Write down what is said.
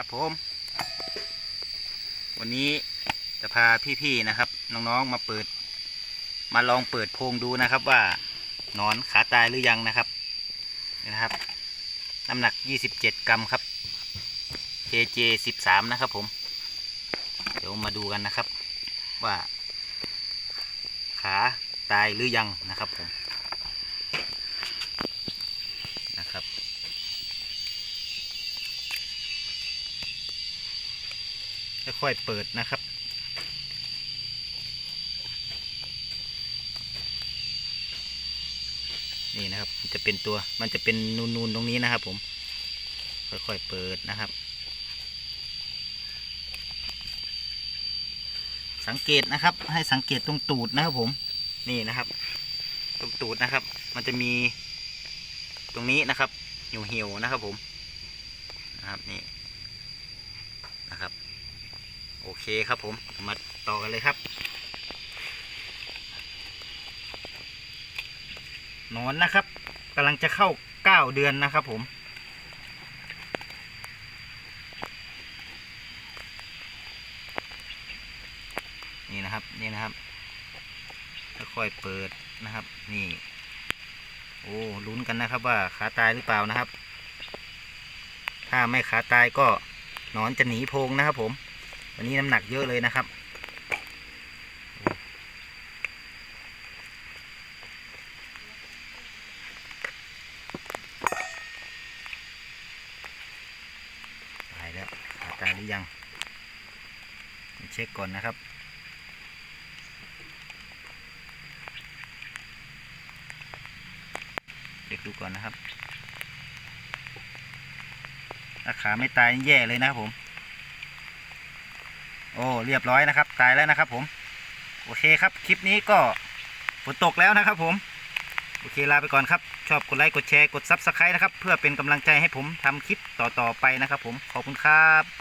ครับผม วันนี้จะพาพี่ๆนะครับ น้องๆมาเปิด มาลองเปิดโพงดูนะครับว่านอนขาตายหรือยังนะครับนี่นะครับ น้ำหนัก 27 กรัมครับ KJ 13 นะครับผม เดี๋ยวมาดูกันนะครับว่า ขาตายหรือยังนะครับผมนะครับ ค่อยๆเปิดนะครับ นี่นะครับจะเป็นตัวมันจะเป็นนูนๆตรงนี้นะครับ ผม ค่อยๆเปิดนะครับ สังเกตนะครับ ให้สังเกตตรงตูดนะครับ ผมนี่นะครับ ตรงตูดนะครับ มันจะมีตรงนี้นะครับเหี่ยวๆนะครับผมนะครับนี่นะครับ โอเคครับผมมาต่อกันเลยครับหนอนนะครับกำลังจะเข้าเก้าเดือนนะครับผม นี่นะครับนี่นะครับค่อยๆเปิดนะครับ นี่ โอ้ลุ้นกันนะครับว่าขาตายหรือเปล่านะครับ ถ้าไม่ขาตายก็นอนจะหนีโพงนะครับผม วันนี้น้ำหนักเยอะเลยนะครับ ตายแล้วขาตายหรือยัง เช็คก่อนนะครับเด็กดูก่อนนะครับ ถ้าขาไม่ตายแย่เลยนะครับผม โอ้เรียบร้อยนะครับ ตายแล้วนะครับ ผม โอเคครับ คลิปนี้ก็ฝนตกแล้วนะครับ ผม โอเคลาไปก่อนครับ ชอบกดไลค์กดแชร์กดซับสไครต์นะครับ เพื่อเป็นกำลังใจให้ผมทำคลิปต่อๆไปนะครับ ผมขอบคุณครับ